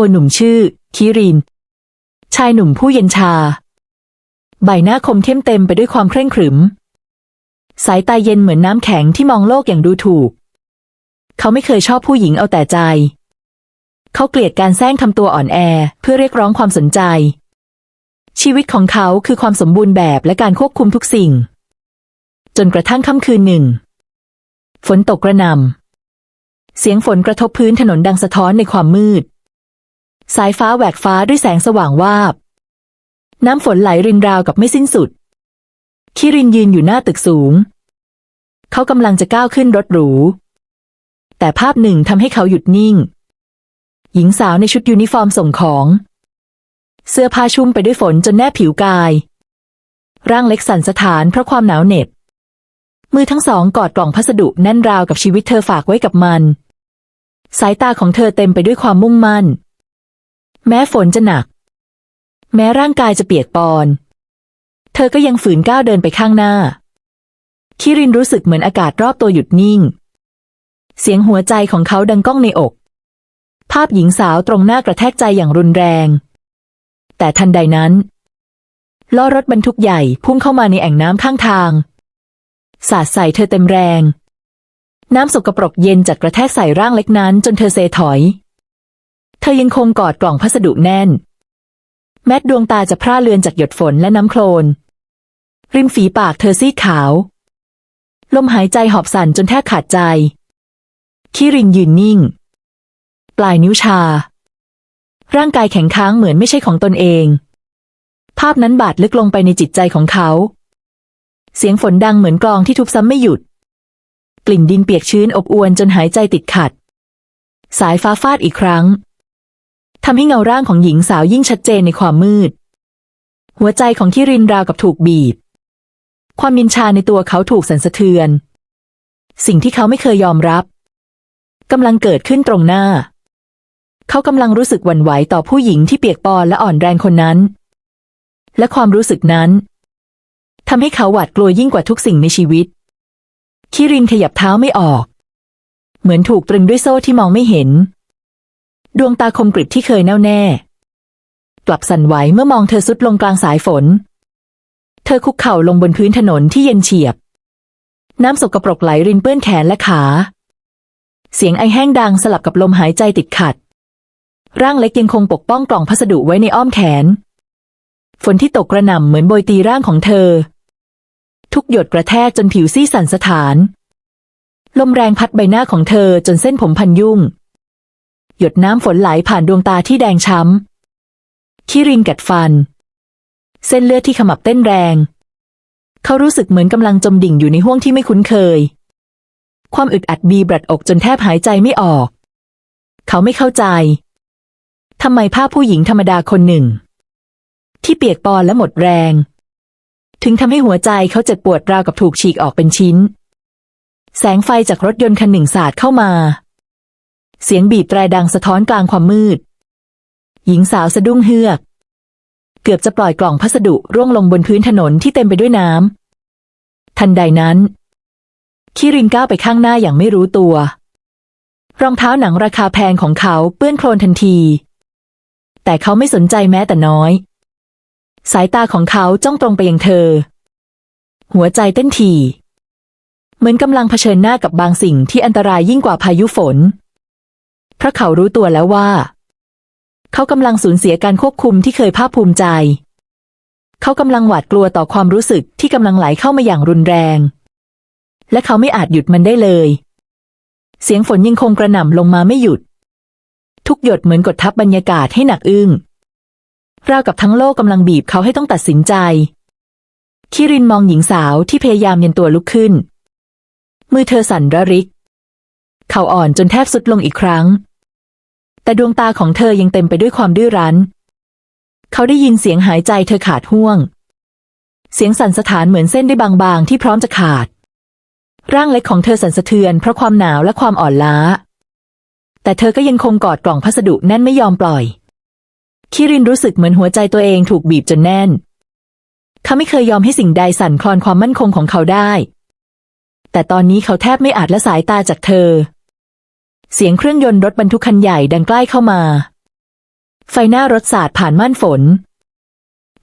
ตัวหนุ่มชื่อ คิริน ชายหนุ่มผู้เย็นชา ใบหน้าคมเข้มเต็มไปด้วยความเคร่งขรึม สายตาเย็นเหมือนน้ำแข็งที่มองโลกอย่างดูถูก เขาไม่เคยชอบผู้หญิงเอาแต่ใจ เขาเกลียดการแซงทำตัวอ่อนแอเพื่อเรียกร้องความสนใจ ชีวิตของเขาคือความสมบูรณ์แบบและการควบคุมทุกสิ่ง จนกระทั่งค่ำคืนหนึ่ง ฝนตกกระหน่ำเสียงฝนกระทบพื้นถนนดังสะท้อนในความมืด สายฟ้าแหวกฟ้าด้วยแสงสว่างวาบ น้ำฝนไหลรินราวกับไม่สิ้นสุด คิรินยืนอยู่หน้าตึกสูง เขากำลังจะก้าวขึ้นรถหรู แต่ภาพหนึ่งทำให้เขาหยุดนิ่ง หญิงสาวในชุดยูนิฟอร์มส่งของ เสื้อผ้าชุ่มไปด้วยฝนจนแนบผิวกาย ร่างเล็กสั่นสะท้านเพราะความหนาวเหน็บ มือทั้งสองกอดกล่องพัสดุแน่นราวกับชีวิตเธอฝากไว้กับมัน สายตาของเธอเต็มไปด้วยความมุ่งมั่น แม้ฝนจะหนัก แม้ร่างกายจะเปียกปอน เธอก็ยังฝืนก้าวเดินไปข้างหน้า คิรินรู้สึกเหมือนอากาศรอบตัวหยุดนิ่ง เสียงหัวใจของเขาดังก้องในอก ภาพหญิงสาวตรงหน้ากระแทกใจอย่างรุนแรง แต่ทันใดนั้นล้อรถบรรทุกใหญ่พุ่งเข้ามาในแอ่งน้ำข้างทาง สาดใส่เธอเต็มแรง น้ำสกปรกเย็นจัดกระแทกใส่ร่างเล็กนั้นจนเธอเซถอย เธอยังคงกอดกล่องพัสดุแน่น แม้ดวงตาจะพร่าเลือนจากหยดฝนและน้ำโคลน ริมฝีปากเธอซีดขาว ลมหายใจหอบสั่นจนแทบขาดใจ คิรินยืนนิ่ง ปลายนิ้วชา ร่างกายแข็งค้างเหมือนไม่ใช่ของตนเอง ภาพนั้นบาดลึกลงไปในจิตใจของเขา เสียงฝนดังเหมือนกลองที่ทุบซ้ำไม่หยุด กลิ่นดินเปียกชื้นอบอวนจนหายใจติดขัด สายฟ้าฟาดอีกครั้ง ทำให้เงาร่างของหญิงสาวยิ่งชัดเจนในความมืด หัวใจของคิรินราวกับถูกบีบ ความมินชาในตัวเขาถูกสั่นสะเทือน สิ่งที่เขาไม่เคยยอมรับกำลังเกิดขึ้นตรงหน้า เขากำลังรู้สึกหวั่นไหวต่อผู้หญิงที่เปียกปอนและอ่อนแรงคนนั้น และความรู้สึกนั้นทำให้เขาหวาดกลัวยิ่งกว่าทุกสิ่งในชีวิต คิรินขยับเท้าไม่ออก เหมือนถูกตรึงด้วยโซ่ที่มองไม่เห็น ดวงตาคมกริบที่เคยแน่วแน่ กลับสั่นไหวเมื่อมองเธอสุดลงกลางสายฝน เธอคุกเข่าลงบนพื้นถนนที่เย็นเฉียบ น้ำสกปรกไหลรินเปื้อนแขนและขา เสียงไอแห้งดังสลับกับลมหายใจติดขัด ร่างเล็กยังคงปกป้องกล่องพัสดุไว้ในอ้อมแขน ฝนที่ตกกระหน่ำเหมือนโบยตีร่างของเธอ ทุกหยดกระแทกจนผิวซี่สั่นสะท้านลมแรงพัดใบหน้าของเธอจนเส้นผมพันยุ่ง หยดน้ำฝนไหลผ่านดวงตาที่แดงช้ำคิรินกัดฟัน เส้นเลือดที่ขมับเต้นแรง เขารู้สึกเหมือนกำลังจมดิ่งอยู่ในห้วงที่ไม่คุ้นเคย ความอึดอัดบีบรัดอกจนแทบหายใจไม่ออก เขาไม่เข้าใจทำไมภาพผู้หญิงธรรมดาคนหนึ่ง ที่เปียกปอนและหมดแรง ถึงทำให้หัวใจเขาเจ็บปวดราวกับถูกฉีกออกเป็นชิ้น แสงไฟจากรถยนต์คันหนึ่งสาดเข้ามา เสียงบีบแตรดังสะท้อนกลางความมืด หญิงสาวสะดุ้งเฮือก เกือบจะปล่อยกล่องพัสดุร่วงลงบนพื้นถนนที่เต็มไปด้วยน้ำทันใดนั้น คิรินก้าวไปข้างหน้าอย่างไม่รู้ตัว รองเท้าหนังราคาแพงของเขาเปื้อนโคลนทันที แต่เขาไม่สนใจแม้แต่น้อย สายตาของเขาจ้องตรงไปยังเธอ หัวใจเต้นถี่เหมือนกำลังเผชิญหน้ากับบางสิ่งที่อันตรายยิ่งกว่าพายุฝน เพราะเขารู้ตัวแล้วว่า เขากำลังสูญเสียการควบคุมที่เคยภาคภูมิใจ เขากำลังหวาดกลัวต่อความรู้สึกที่กำลังไหลเข้ามาอย่างรุนแรง และเขาไม่อาจหยุดมันได้เลย เสียงฝนยังคงกระหน่ำลงมาไม่หยุด ทุกหยดเหมือนกดทับบรรยากาศให้หนักอึ้งราวกับทั้งโลกกำลังบีบเขาให้ต้องตัดสินใจ คิรินมองหญิงสาวที่พยายามเยันตัวลุกขึ้น มือเธอสั่นระริก เขาอ่อนจนแทบสุดลงอีกครั้ง แต่ดวงตาของเธอยังเต็มไปด้วยความดื้อรั้น เขาได้ยินเสียงหายใจเธอขาดห่วง เสียงสั่นสะท้านเหมือนเส้นได้บางๆ ที่พร้อมจะขาด ร่างเล็กของเธอสั่นสะเทือนเพราะความหนาวและความอ่อนล้า แต่เธอก็ยังคงกอดกล่องพัสดุแน่นไม่ยอมปล่อย คิรินรู้สึกเหมือนหัวใจตัวเองถูกบีบจนแน่น เขาไม่เคยยอมให้สิ่งใดสั่นคลอนความมั่นคงของเขาได้ แต่ตอนนี้เขาแทบไม่อาจละสายตาจากเธอ เสียงเครื่องยนต์รถบรรทุกคันใหญ่ดังใกล้เข้ามา ไฟหน้ารถสาดผ่านม่านฝน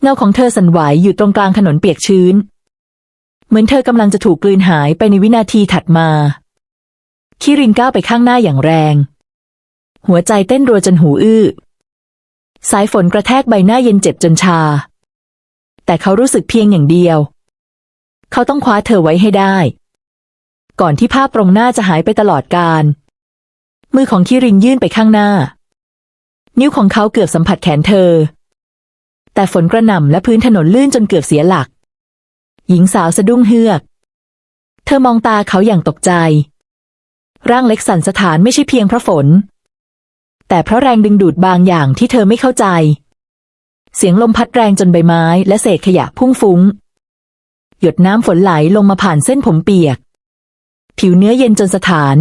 เงาของเธอสั่นไหวอยู่ตรงกลางถนนเปียกชื้น เหมือนเธอกำลังจะถูกกลืนหายไปในวินาทีถัดมา คิรินก้าวไปข้างหน้าอย่างแรง หัวใจเต้นรัวจนหูอื้อ สายฝนกระแทกใบหน้าเย็นเจ็บจนชา แต่เขารู้สึกเพียงอย่างเดียว เขาต้องคว้าเธอไว้ให้ได้ ก่อนที่ภาพตรงหน้าจะหายไปตลอดกาล มือของคิรินยื่นไปข้างหน้า นิ้วของเขาเกือบสัมผัสแขนเธอ แต่ฝนกระหน่ำและพื้นถนนลื่นจนเกือบเสียหลัก หญิงสาวสะดุ้งเฮือก เธอมองตาเขาอย่างตกใจ ร่างเล็กสั่นสถานไม่ใช่เพียงเพราะฝน แต่เพราะแรงดึงดูดบางอย่างที่เธอไม่เข้าใจ เสียงลมพัดแรงจนใบไม้ และเศษขยะพุ่งฟุ้ง หยดน้ำฝนไหลลงมาผ่านเส้นผมเปียก ผิวเนื้อเย็นจนสถาน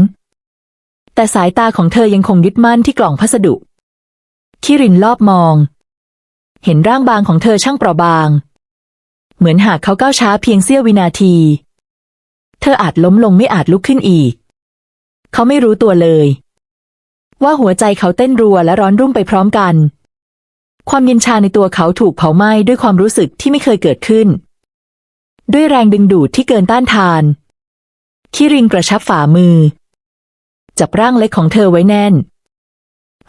แต่สายตาของเธอยังคงยึดมั่นที่กล่องพัสดุคิรินรอบมอง เห็นร่างบางของเธอช่างเปราะบาง เหมือนหากเขาก้าวช้าเพียงเสี้ยววินาที เธออาจล้มลงไม่อาจลุกขึ้นอีก เขาไม่รู้ตัวเลย ว่าหัวใจเขาเต้นรัวและร้อนรุ่มไปพร้อมกัน ความเย็นชาในตัวเขาถูกเผาไหม้ด้วยความรู้สึกที่ไม่เคยเกิดขึ้น ด้วยแรงดึงดูดที่เกินต้านทาน คิรินกระชับฝ่ามือ จับร่างเล็กของเธอไว้แน่น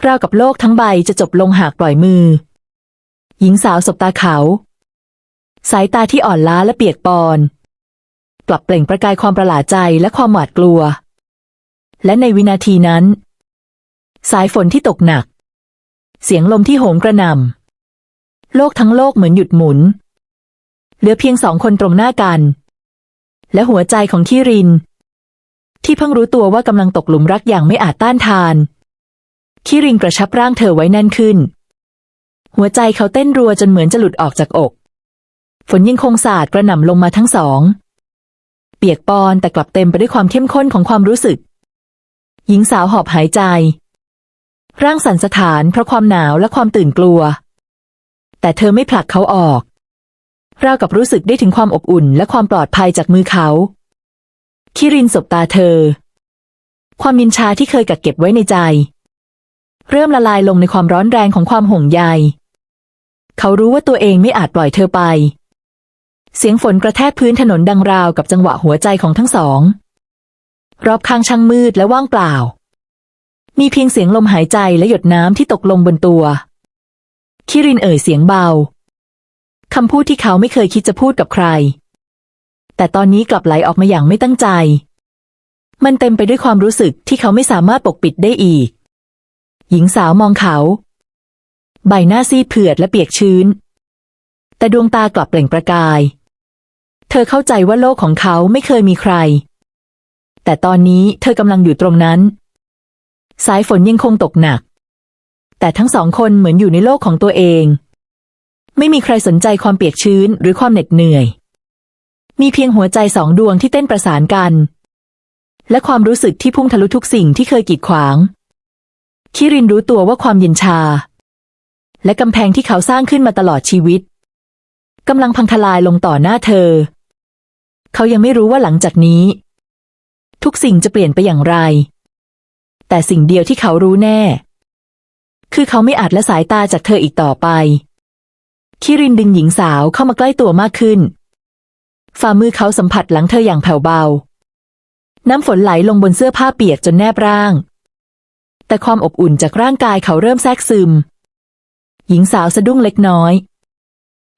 ราวกับโลกทั้งใบจะจบลงหากปล่อยมือ หญิงสาวสบตาเขา สายตาที่อ่อนล้าและเปียกปอนกลับเปล่งประกายความประหลาดใจและความหวาดกลัว และในวินาทีนั้น สายฝนที่ตกหนัก เสียงลมที่โหมกระหน่ำโลกทั้งโลกเหมือนหยุดหมุน เหลือเพียงสองคนตรงหน้ากัน และหัวใจของที่ริน ที่เพิ่งรู้ตัวว่ากำลังตกหลุมรักอย่างไม่อาจต้านทาน คิรินกระชับร่างเธอไว้แน่นขึ้น หัวใจเขาเต้นรัวจนเหมือนจะหลุดออกจากอก ฝนยังคงสาดกระหน่ำลงมาทั้งสอง เปียกปอนแต่กลับเต็มไปด้วยความเข้มข้นของความรู้สึก หญิงสาวหอบหายใจ ร่างสั่นสะท้านเพราะความหนาวและความตื่นกลัว แต่เธอไม่ผลักเขาออกราวกับรู้สึกได้ถึงความอบอุ่นและความปลอดภัยจากมือเขา คิรินสบตาเธอ ความยินชาที่เคยกักเก็บไว้ในใจ เริ่มละลายลงในความร้อนแรงของความห่วงใย เขารู้ว่าตัวเองไม่อาจปล่อยเธอไป เสียงฝนกระแทกพื้นถนนดังราวกับจังหวะหัวใจของทั้งสอง รอบข้างช่างมืดและว่างเปล่า มีเพียงเสียงลมหายใจและหยดน้ำที่ตกลงบนตัว คิรินเอ่ยเสียงเบาคำพูดที่เขาไม่เคยคิดจะพูดกับใคร แต่ตอนนี้กลับไหลออกมาอย่างไม่ตั้งใจ มันเต็มไปด้วยความรู้สึกที่เขาไม่สามารถปกปิดได้อีก หญิงสาวมองเขา ใบหน้าซีดเผือดและเปียกชื้น แต่ดวงตากลับเปล่งประกาย เธอเข้าใจว่าโลกของเขาไม่เคยมีใคร แต่ตอนนี้เธอกำลังอยู่ตรงนั้น สายฝนยังคงตกหนัก แต่ทั้งสองคนเหมือนอยู่ในโลกของตัวเอง ไม่มีใครสนใจความเปียกชื้นหรือความเหน็ดเหนื่อย มีเพียงหัวใจสองดวงที่เต้นประสานกัน และความรู้สึกที่พุ่งทะลุทุกสิ่งที่เคยกีดขวาง คิรินรู้ตัวว่าความเย็นชา และกำแพงที่เขาสร้างขึ้นมาตลอดชีวิตกำลังพังทลายลงต่อหน้าเธอ เขายังไม่รู้ว่าหลังจากนี้ ทุกสิ่งจะเปลี่ยนไปอย่างไร แต่สิ่งเดียวที่เขารู้แน่ คือเขาไม่อาจละสายตาจากเธออีกต่อไป คิรินดึงหญิงสาวเข้ามาใกล้ตัวมากขึ้น ฝ่ามือเขาสัมผัสหลังเธออย่างแผ่วเบา น้ำฝนไหลลงบนเสื้อผ้าเปียกจนแนบร่าง แต่ความอบอุ่นจากร่างกายเขาเริ่มแทรกซึม หญิงสาวสะดุ้งเล็กน้อย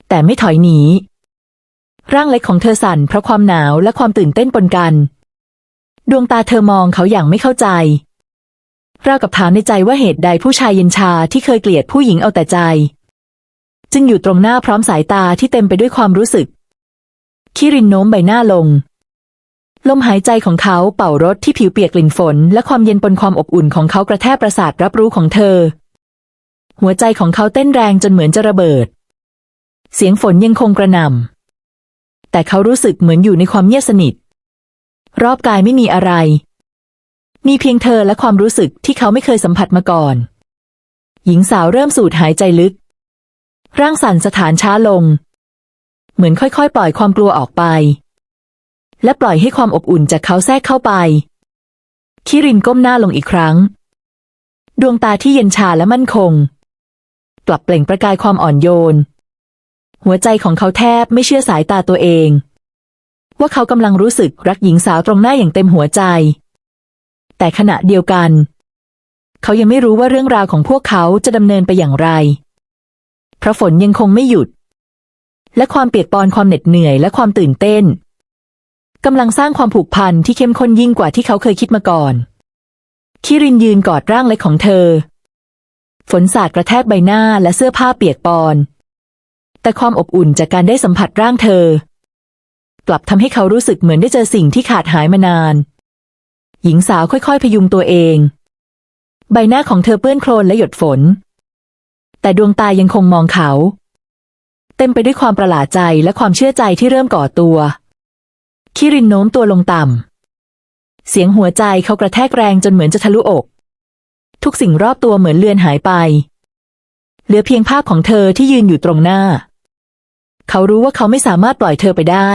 แต่ไม่ถอยหนี ร่างเล็กของเธอสั่นเพราะความหนาวและความตื่นเต้นปนกัน ดวงตาเธอมองเขาอย่างไม่เข้าใจราวกับถามในใจว่าเหตุใดผู้ชายเย็นชาที่เคยเกลียดผู้หญิงเอาแต่ใจ จึงอยู่ตรงหน้าพร้อมสายตาที่เต็มไปด้วยความรู้สึก คิรินโน้มใบหน้าลง ลมหายใจของเขาเป่ารถที่ผิวเปียกกลิ่นฝน และความเย็นปนความอบอุ่นของเขากระแทกประสาทรับรู้ของเธอ หัวใจของเขาเต้นแรงจนเหมือนจะระเบิด เสียงฝนยังคงกระหน่ำแต่เขารู้สึกเหมือนอยู่ในความเงียบสนิท รอบกายไม่มีอะไร มีเพียงเธอและความรู้สึกที่เขาไม่เคยสัมผัสมาก่อน หญิงสาวเริ่มสูดหายใจลึก ร่างสั่นสถานช้าลง เหมือนค่อยๆ ปล่อยความกลัวออกไป และปล่อยให้ความอบอุ่นจากเขาแทรกเข้าไป คิรินก้มหน้าลงอีกครั้ง ดวงตาที่เย็นชาและมั่นคง กลับเปล่งประกายความอ่อนโยน หัวใจของเขาแทบไม่เชื่อสายตาตัวเอง ว่าเขากำลังรู้สึกรักหญิงสาวตรงหน้าอย่างเต็มหัวใจ แต่ขณะเดียวกัน เขายังไม่รู้ว่าเรื่องราวของพวกเขาจะดำเนินไปอย่างไร เพราะฝนยังคงไม่หยุด และความเปียกปอนความเหน็ดเหนื่อยและความตื่นเต้นกำลังสร้างความผูกพันที่เข้มข้นยิ่งกว่าที่เขาเคยคิดมาก่อน คิรินยืนกอดร่างเล็กของเธอ ฝนสาดกระแทกใบหน้าและเสื้อผ้าเปียกปอน แต่ความอบอุ่นจากการได้สัมผัสร่างเธอ กลับทำให้เขารู้สึกเหมือนได้เจอสิ่งที่ขาดหายมานาน หญิงสาวค่อยๆ พยุงตัวเอง ใบหน้าของเธอเปื้อนโคลนและหยดฝน แต่ดวงตายังคงมองเขา เต็มไปด้วยความประหลาดใจและความเชื่อใจที่เริ่มก่อตัว คิรินโน้มตัวลงต่ำ เสียงหัวใจเขากระแทกแรงจนเหมือนจะทะลุอก ทุกสิ่งรอบตัวเหมือนเลือนหายไป เหลือเพียงภาพของเธอที่ยืนอยู่ตรงหน้า เขารู้ว่าเขาไม่สามารถปล่อยเธอไปได้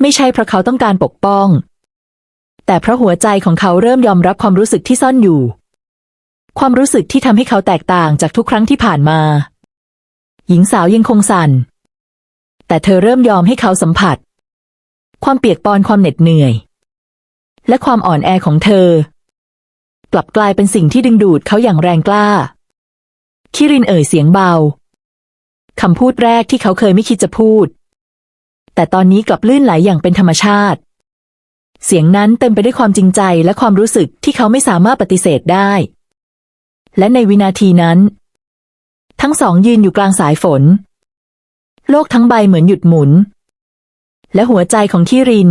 ไม่ใช่เพราะเขาต้องการปกป้อง แต่เพราะหัวใจของเขาเริ่มยอมรับความรู้สึกที่ซ่อนอยู่ ความรู้สึกที่ทำให้เขาแตกต่างจากทุกครั้งที่ผ่านมา หญิงสาวยังคงสั่น แต่เธอเริ่มยอมให้เขาสัมผัส ความเปียกปอนความเหน็ดเหนื่อย และความอ่อนแอของเธอ กลับกลายเป็นสิ่งที่ดึงดูดเขาอย่างแรงกล้า คิรินเอ่ยเสียงเบา คำพูดแรกที่เขาเคยไม่คิดจะพูด แต่ตอนนี้กลับลื่นไหลอย่างเป็นธรรมชาติ เสียงนั้นเต็มไปด้วยความจริงใจและความรู้สึกที่เขาไม่สามารถปฏิเสธได้ และในวินาทีนั้น ทั้งสองยืนอยู่กลางสายฝน โลกทั้งใบเหมือนหยุดหมุน และหัวใจของคิริน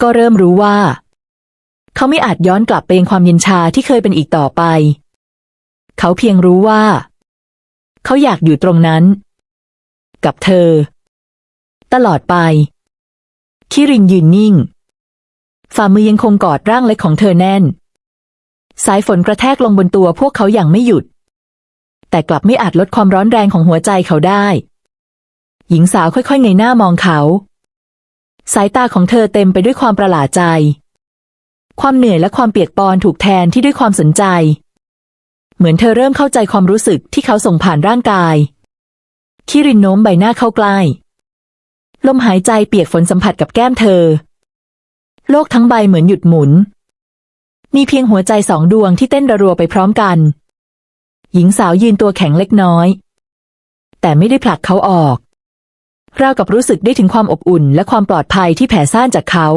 ก็เริ่มรู้ว่า เขาไม่อาจย้อนกลับไปยังความเย็นชาที่เคยเป็นอีกต่อไป เขาเพียงรู้ว่า เขาอยากอยู่ตรงนั้น กับเธอ ตลอดไปคิรินยืนนิ่ง ฝ่ามือยังคงกอดร่างเล็กของเธอแน่น สายฝนกระแทกลงบนตัวพวกเขาอย่างไม่หยุด แต่กลับไม่อาจลดความร้อนแรงของหัวใจเขาได้ หญิงสาวค่อยๆเงยหน้ามองเขา สายตาของเธอเต็มไปด้วยความประหลาดใจ ความเหนื่อยและความเปียกปอนถูกแทนที่ด้วยความสนใจ เหมือนเธอเริ่มเข้าใจความรู้สึกที่เขาส่งผ่านร่างกาย คิรินโน้มใบหน้าเข้าใกล้ ลมหายใจเปียกฝนสัมผัสกับแก้มเธอ โลกทั้งใบเหมือนหยุดหมุน มีเพียงหัวใจสองดวงที่เต้นระรัวไปพร้อมกัน หญิงสาวยืนตัวแข็งเล็กน้อย แต่ไม่ได้ผลักเขาออกราวกับรู้สึกได้ถึงความอบอุ่นและความปลอดภัยที่แผ่ซ่านจากเขา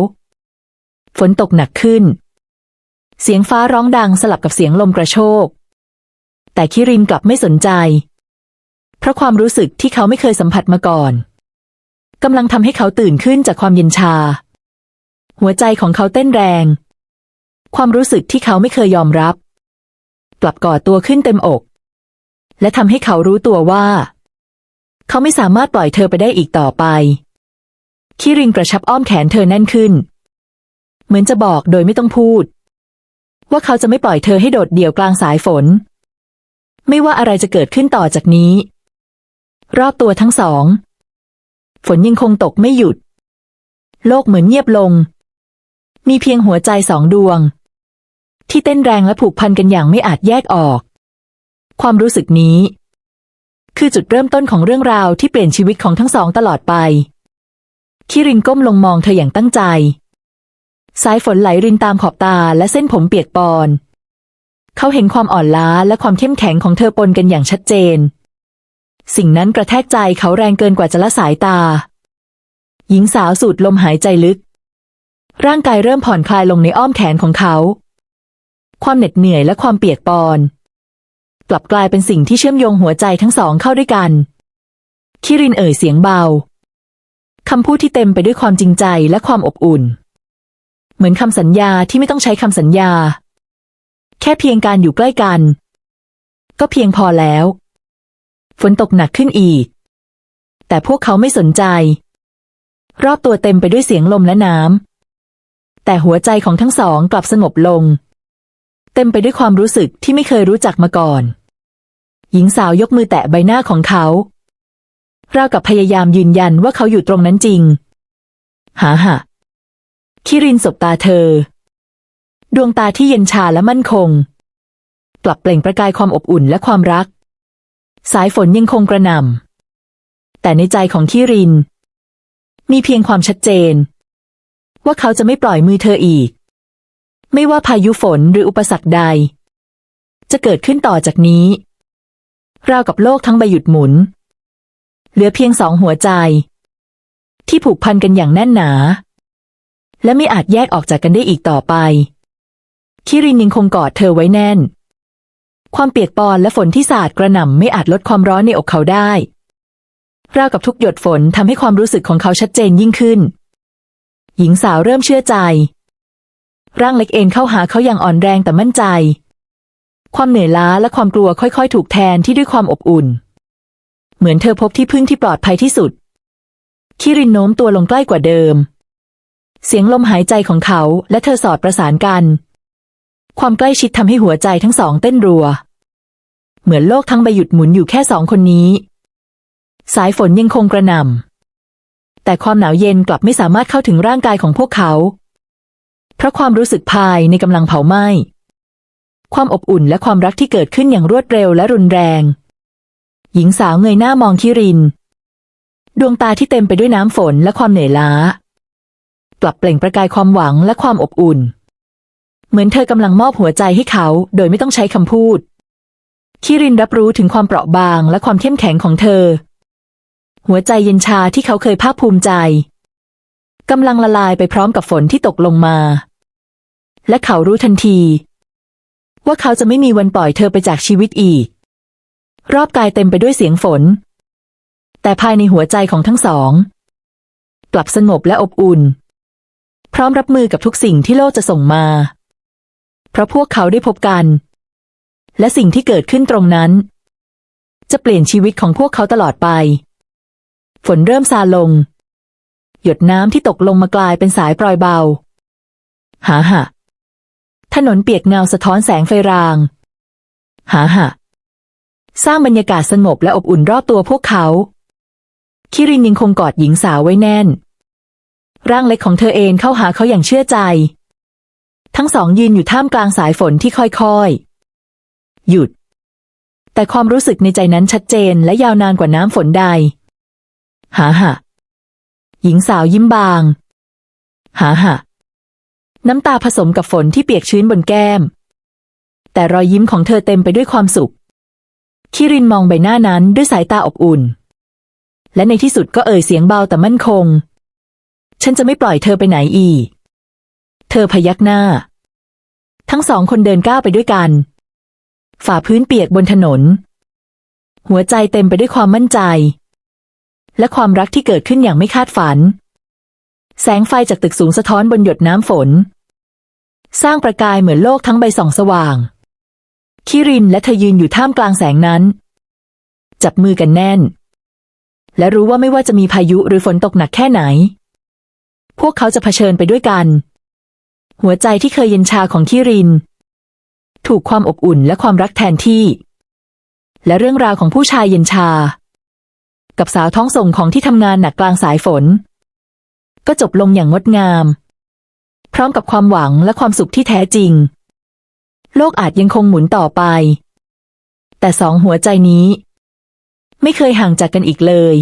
ฝนตกหนักขึ้น เสียงฟ้าร้องดังสลับกับเสียงลมกระโชก แต่คิรินกลับไม่สนใจ เพราะความรู้สึกที่เขาไม่เคยสัมผัสมาก่อนกำลังทำให้เขาตื่นขึ้นจากความเย็นชา หัวใจของเขาเต้นแรง ความรู้สึกที่เขาไม่เคยยอมรับกลับก่อตัวขึ้นเต็มอก และทำให้เขารู้ตัวว่า เขาไม่สามารถปล่อยเธอไปได้อีกต่อไป คิรินกระชับอ้อมแขนเธอแน่นขึ้น เหมือนจะบอกโดยไม่ต้องพูด ว่าเขาจะไม่ปล่อยเธอให้โดดเดี่ยวกลางสายฝน ไม่ว่าอะไรจะเกิดขึ้นต่อจากนี้ รอบตัวทั้งสอง ฝนยังคงตกไม่หยุด โลกเหมือนเงียบลง มีเพียงหัวใจสองดวง ที่เต้นแรงและผูกพันกันอย่างไม่อาจแยกออก ความรู้สึกนี้ คือจุดเริ่มต้นของเรื่องราวที่เปลี่ยนชีวิตของทั้งสองตลอดไป คิรินก้มลงมองเธออย่างตั้งใจ สายฝนไหลรินตามขอบตาและเส้นผมเปียกปอน เขาเห็นความอ่อนล้าและความเข้มแข็งของเธอปนกันอย่างชัดเจน สิ่งนั้นกระแทกใจเขาแรงเกินกว่าจะละสายตา หญิงสาวสูดลมหายใจลึก ร่างกายเริ่มผ่อนคลายลงในอ้อมแขนของเขา ความเหน็ดเหนื่อยและความเปียกปอน กลับกลายเป็นสิ่งที่เชื่อมโยงหัวใจทั้งสองเข้าด้วยกัน คิรินเอ่ยเสียงเบา คำพูดที่เต็มไปด้วยความจริงใจและความอบอุ่น เหมือนคำสัญญาที่ไม่ต้องใช้คำสัญญา แค่เพียงการอยู่ใกล้กัน ก็เพียงพอแล้ว ฝนตกหนักขึ้นอีก แต่พวกเขาไม่สนใจ รอบตัวเต็มไปด้วยเสียงลมและน้ำแต่หัวใจของทั้งสองกลับสงบลง เต็มไปด้วยความรู้สึกที่ไม่เคยรู้จักมาก่อน หญิงสาวยกมือแตะใบหน้าของเขา ราวกับพยายามยืนยันว่าเขาอยู่ตรงนั้นจริง หาหะคิรินสบตาเธอ ดวงตาที่เย็นชาและมั่นคง กลับเปล่งประกายความอบอุ่นและความรัก สายฝนยังคงกระหน่ำแต่ในใจของคิริน มีเพียงความชัดเจน ว่าเขาจะไม่ปล่อยมือเธออีก ไม่ว่าพายุฝนหรืออุปสรรคใด จะเกิดขึ้นต่อจากนี้ ราวกับโลกทั้งใบหยุดหมุน เหลือเพียงสองหัวใจ ที่ผูกพันกันอย่างแน่นหนา และไม่อาจแยกออกจากกันได้อีกต่อไป คิรินยังคงกอดเธอไว้แน่น ความเปียกปอนและฝนที่สาดกระหน่ำไม่อาจลดความร้อนในอกเขาได้ราวกับทุกหยดฝนทำให้ความรู้สึกของเขาชัดเจนยิ่งขึ้น หญิงสาวเริ่มเชื่อใจ ร่างเล็กเอ็นเข้าหาเขาอย่างอ่อนแรงแต่มั่นใจ ความเหนื่อยล้าและความกลัวค่อยๆ ถูกแทนที่ด้วยความอบอุ่น เหมือนเธอพบที่พึ่งที่ปลอดภัยที่สุด คิรินโน้มตัวลงใกล้กว่าเดิม เสียงลมหายใจของเขาและเธอสอดประสานกัน ความใกล้ชิดทำให้หัวใจทั้งสองเต้นรัว เหมือนโลกทั้งใบหยุดหมุนอยู่แค่สองคนนี้ สายฝนยังคงกระหน่ำแต่ความหนาวเย็นกลับไม่สามารถเข้าถึงร่างกายของพวกเขา เพราะความรู้สึกภายในกำลังเผาไหม้ ความอบอุ่นและความรักที่เกิดขึ้นอย่างรวดเร็วและรุนแรง หญิงสาวเงยหน้ามองคิริน ดวงตาที่เต็มไปด้วยน้ำฝนและความเหนื่อยล้ากลับเปล่งประกายความหวังและความอบอุ่น เหมือนเธอกำลังมอบหัวใจให้เขาโดยไม่ต้องใช้คำพูด คิรินรับรู้ถึงความเปราะบางและความเข้มแข็งของเธอ หัวใจเย็นชาที่เขาเคยภาคภูมิใจกำลังละลายไปพร้อมกับฝนที่ตกลงมา และเขารู้ทันที ว่าเขาจะไม่มีวันปล่อยเธอไปจากชีวิตอีก รอบกายเต็มไปด้วยเสียงฝน แต่ภายในหัวใจของทั้งสอง กลับสงบและอบอุ่น พร้อมรับมือกับทุกสิ่งที่โลกจะส่งมา เพราะพวกเขาได้พบกัน และสิ่งที่เกิดขึ้นตรงนั้น จะเปลี่ยนชีวิตของพวกเขาตลอดไป ฝนเริ่มซาลง หยดน้ำที่ตกลงมากลายเป็นสายปลอยเบาหาหะ ถนนเปียกเงาสะท้อนแสงไฟราง หาหะ สร้างบรรยากาศสงบและอบอุ่นรอบตัวพวกเขา คิรินยังคงกอดหญิงสาวไว้แน่น ร่างเล็กของเธอเองเข้าหาเขาอย่างเชื่อใจ ทั้งสองยืนอยู่ท่ามกลางสายฝนที่ค่อยๆ หยุด แต่ความรู้สึกในใจนั้นชัดเจนและยาวนานกว่าน้ำฝนใด หาหะ หญิงสาวยิ้มบาง หาหะ น้ำตาผสมกับฝนที่เปียกชื้นบนแก้ม แต่รอยยิ้มของเธอเต็มไปด้วยความสุข คิรินมองใบหน้านั้นด้วยสายตาอบอุ่น และในที่สุดก็เอ่ยเสียงเบาแต่มั่นคง ฉันจะไม่ปล่อยเธอไปไหนอีก เธอพยักหน้า ทั้งสองคนเดินก้าวไปด้วยกัน ฝ่าพื้นเปียกบนถนน หัวใจเต็มไปด้วยความมั่นใจ และความรักที่เกิดขึ้นอย่างไม่คาดฝัน แสงไฟจากตึกสูงสะท้อนบนหยดน้ำฝน สร้างประกายเหมือนโลกทั้งใบส่องสว่าง คิรินและเธอยืนอยู่ท่ามกลางแสงนั้น จับมือกันแน่น และรู้ว่าไม่ว่าจะมีพายุหรือฝนตกหนักแค่ไหน พวกเขาจะเผชิญไปด้วยกัน หัวใจที่เคยเย็นชาของคิริน ถูกความอบอุ่นและความรักแทนที่ และเรื่องราวของผู้ชายเย็นชา กับสาวท้องส่งของที่ทำงานหนักกลางสายฝน ก็จบลงอย่างงดงาม พร้อมกับความหวังและความสุขที่แท้จริง โลกอาจยังคงหมุนต่อไป แต่สองหัวใจนี้ ไม่เคยห่างจากกันอีกเลย